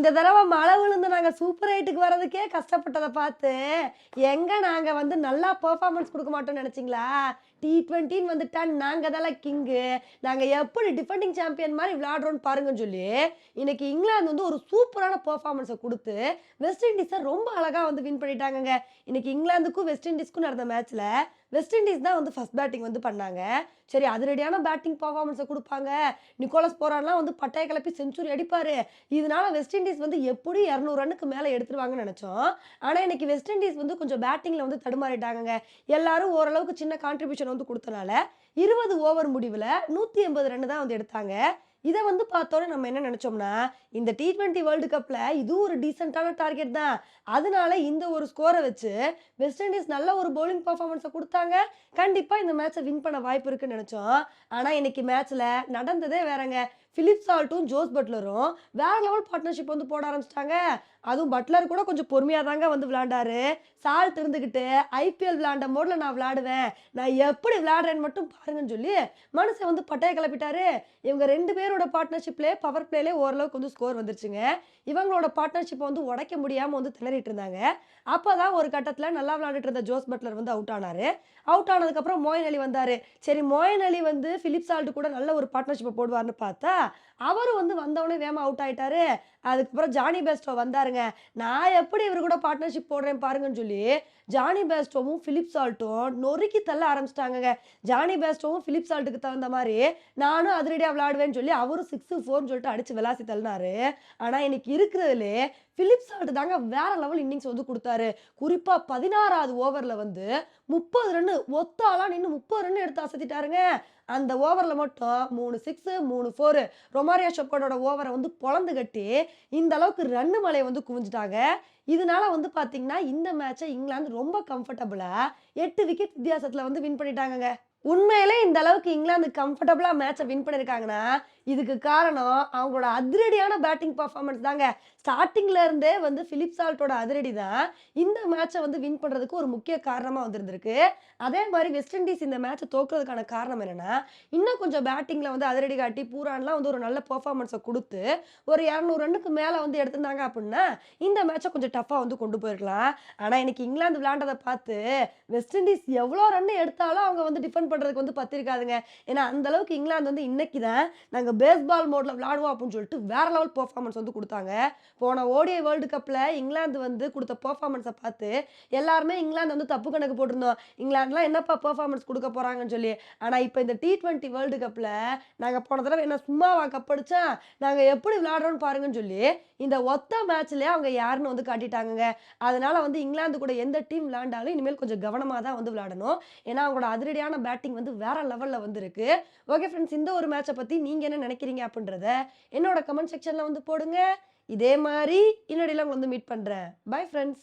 இந்த தடவை மழை விழுந்து நாங்கள் சூப்பர் எயிட்டுக்கு வர்றதுக்கே கஷ்டப்பட்டதை பார்த்து எங்கே நாங்கள் வந்து நல்லா பெர்ஃபார்மன்ஸ் கொடுக்க மாட்டோம்னு நினச்சிங்களா? டி ட்வெண்ட்டின்னு வந்துட்டா நாங்கள் தான் கிங்கு நாங்கள் எப்படி டிஃபெண்டிங் சாம்பியன் மாதிரி விளையாடுறோன்னு பாருங்கன்னு சொல்லி இன்னைக்கு இங்கிலாந்து வந்து ஒரு சூப்பரான பெர்ஃபார்மன்ஸை கொடுத்து வெஸ்ட் இண்டீஸை ரொம்ப அழகாக வந்து வின் பண்ணிட்டாங்கங்க. இன்னைக்கு இங்கிலாந்துக்கும் வெஸ்ட் இண்டீஸ்க்கும் நடந்த மேட்ச்சில் வெஸ்ட் இண்டீஸ் தான் வந்து ஃபர்ஸ்ட் பேட்டிங் வந்து பண்ணாங்க. சரி அதிரடியான பேட்டிங் பர்ஃபார்மன்ஸை கொடுப்பாங்க. நிக்கோலஸ் போரான்லாம் வந்து பட்டாய கிளப்பி செஞ்சுரி அடிப்பார். இதனால வெஸ்ட் இண்டீஸ் வந்து எப்படி இரநூறு ரன்னுக்கு மேலே எடுத்துருவாங்கன்னு நினச்சோம். ஆனால் இன்னைக்கு வெஸ்ட் இண்டீஸ் வந்து கொஞ்சம் பேட்டிங்கில் வந்து தடுமாறிட்டாங்க எல்லாரும் ஓரளவுக்கு சின்ன கான்ட்ரிபியூஷன் வந்து கொடுத்தனால இருபது ஓவர் முடிவில் நூற்றி எண்பது ரன் தான் வந்து எடுத்தாங்க. இதை வந்து பார்த்தோன்னே நம்ம என்ன நினச்சோம்னா இந்த டி ட்வெண்ட்டி வேர்ல்டு கப்பில் இதுவும் ஒரு டீசெண்டான டார்கெட் தான். அதனால இந்த ஒரு ஸ்கோரை வச்சு வெஸ்ட் இண்டீஸ் நல்ல ஒரு பவுலிங் பர்ஃபார்மன்ஸை கொடுத்தாங்க. கண்டிப்பாக இந்த மேட்ச்சை வின் பண்ண வாய்ப்பு இருக்குன்னு நினச்சோம். ஆனால் இன்னைக்கு மேட்ச்சில் நடந்ததே வேறங்க. ஃபிலிப் சால்ட்டும் ஜோஸ் பட்லரும் வேற லெவல் பார்ட்னர்ஷிப் வந்து போட ஆரம்பிச்சிட்டாங்க. அதுவும் பட்லர் கூட கொஞ்சம் பொறுமையாக தாங்க வந்து விளாண்டாரு சால்ட் இருந்துக்கிட்டு ஐபிஎல் விளாண்ட மோடில் நான் விளாடுவேன் நான் எப்படி விளாடுறேன்னு மட்டும் பாருங்கன்னு சொல்லி மனுஷன் வந்து பட்டையை கிளப்பிட்டாரு. இவங்க ரெண்டு பேரும் பேரோட பார்ட்னர்ஷிப்லேயே பவர் பிளேலே ஓரளவுக்கு வந்து ஸ்கோர் வந்துருச்சுங்க. இவங்களோட பார்ட்னர்ஷிப்பை வந்து உடைக்க முடியாமல் வந்து திணறிட்டு இருந்தாங்க. அப்போ தான் ஒரு கட்டத்தில் நல்லா விளையாண்டுட்டு இருந்த ஜோஸ் பட்லர் வந்து அவுட் ஆனார். அவுட் ஆனதுக்கப்புறம் மோயன் அலி வந்தார். சரி மோயன் அலி வந்து ஃபிலிப் சால்ட் கூட நல்ல ஒரு பார்ட்னர்ஷிப்பை போடுவார்னு பார்த்தா அவரும் வந்து வந்தவொடனே வேகமாக அவுட் ஆயிட்டாரு. அதுக்கப்புறம் ஜானி பேஸ்டோ வந்தாருங்க. நான் எப்படி இவர் கூட பார்ட்னர்ஷிப் போடுறேன் பாருங்கன்னு சொல்லி ஜானி பேஸ்டோவும் ஃபிலிப் சால்ட்டும் நொறுக்கி தள்ள ஆரம்பிச்சிட்டாங்கங்க. ஜானி பேஸ்டோவும் ஃபிலிப் சால்ட்டுக்கு தகுந்த மாதிரி நானும் அதிரடியாக விளையாடுவேன்னு சொல்லி அவரும் சிக்ஸு ஃபோர்னு சொல்லிட்டு அடிச்சு விளாசி தள்ளினாரு. ஆனால் இன்னைக்கு இருக்கிறதுலே ஃபிலிப்ஸ் ஆல்ட்டு தாங்க வேற லெவல் இன்னிங்ஸ் வந்து கொடுத்தாரு. குறிப்பாக பதினாறாவது ஓவரில் வந்து முப்பது ரன்னு ஒத்தாலாம் ஆளாக நின்று முப்பது ரன் எடுத்து அசத்திட்டாருங்க. அந்த ஓவரில் மட்டும் மூணு சிக்ஸு மூணு ஃபோரு ரொமாரியா ஷொக்கோடோட ஓவரை வந்து பொழந்து கட்டி இந்த அளவுக்கு ரன்னு மலையை வந்து குவிஞ்சிட்டாங்க. இதனால வந்து பார்த்தீங்கன்னா இந்த மேட்சை இங்கிலாந்து ரொம்ப கம்ஃபர்டபுளாக எட்டு விக்கெட் வித்தியாசத்தில் வந்து வின் பண்ணிட்டாங்கங்க. உண்மையிலே இந்த அளவுக்கு இங்கிலாந்து கம்ஃபர்டபுளாக மேட்சை வின் பண்ணியிருக்காங்கன்னா இதுக்கு காரணம் அவங்களோட அதிரடியான பேட்டிங் பர்ஃபார்மன்ஸ் தாங்க. ஸ்டார்டிங்ல இருந்தே வந்து பிலிப் சால்ட்டோட அதிரடி தான் இந்த மேட்சை வந்து வின் பண்ணுறதுக்கு ஒரு முக்கிய காரணமாக வந்திருந்திருக்கு. அதே மாதிரி வெஸ்ட் இண்டீஸ் இந்த மேட்சை தோக்குறதுக்கான காரணம் என்னன்னா இன்னும் கொஞ்சம் பேட்டிங்கில் வந்து அதிரடி காட்டி பூரான்லாம் வந்து ஒரு நல்ல பர்ஃபார்மன்ஸை கொடுத்து ஒரு இரநூறு ரன்னுக்கு மேலே வந்து எடுத்திருந்தாங்க அப்படின்னா இந்த மேட்சை கொஞ்சம் டஃப்பாக வந்து கொண்டு போயிருக்கலாம் ஆனால் இன்னைக்கு இங்கிலாந்து விளையாண்டதை பார்த்து வெஸ்ட் இண்டீஸ் எவ்வளோ ரன் எடுத்தாலும் அவங்க வந்து டிஃபெண்ட் பண்ணுறதுக்கு வந்து பத்திருக்காதுங்க. ஏன்னா அந்த அளவுக்கு இங்கிலாந்து வந்து இன்னைக்கு தான் நாங்கள் பேஸ்பால் மோடில் விளாடுவோம் அப்படின்னு சொல்லிட்டு வேற லெவல் பெர்ஃபார்மன்ஸ் வந்து கொடுத்தாங்க. போன ஓடிஐ வேர்ல்டு கப்பில் இங்கிலாந்து வந்து கொடுத்த பெர்ஃபார்மன்ஸை பார்த்து எல்லாருமே இங்கிலாந்து வந்து தப்பு கணக்கு போட்டிருந்தோம். இங்கிலாந்துலாம் என்னப்பா பெர்ஃபார்மன்ஸ் கொடுக்க போகிறாங்கன்னு சொல்லி. ஆனால் இப்போ இந்த டி ட்வெண்ட்டி வேர்ல்டு கப்பில் நாங்கள் போன தடவை என்ன சும்மாவா கப்படிச்சா நாங்கள் எப்படி விளையாடுறோம்னு பாருங்கன்னு சொல்லி இந்த ஒத்த மேட்ச்லேயே அவங்க யாருன்னு வந்து காட்டிட்டாங்க அதனால வந்து இங்கிலாந்து கூட எந்த டீம் விளையாண்டாலும் இனிமேல் கொஞ்சம் கவனமாக தான் வந்து விளாடணும் ஏன்னா அவங்களோட அதிரடியான பேட் பேட்டிங் வந்து வேற லெவலில் வந்து இருக்கு ஓகே ஃப்ரெண்ட்ஸ் இந்த ஒரு மேட்சை பற்றி நீங்கள் என்ன நினைக்கிறீங்க அப்படின்றத என்னோட கமெண்ட் செக்ஷனில் வந்து போடுங்க. இதே மாதிரி இன்னடியில் உங்களை வந்து மீட் பண்ணுறேன் பை ஃப்ரெண்ட்ஸ்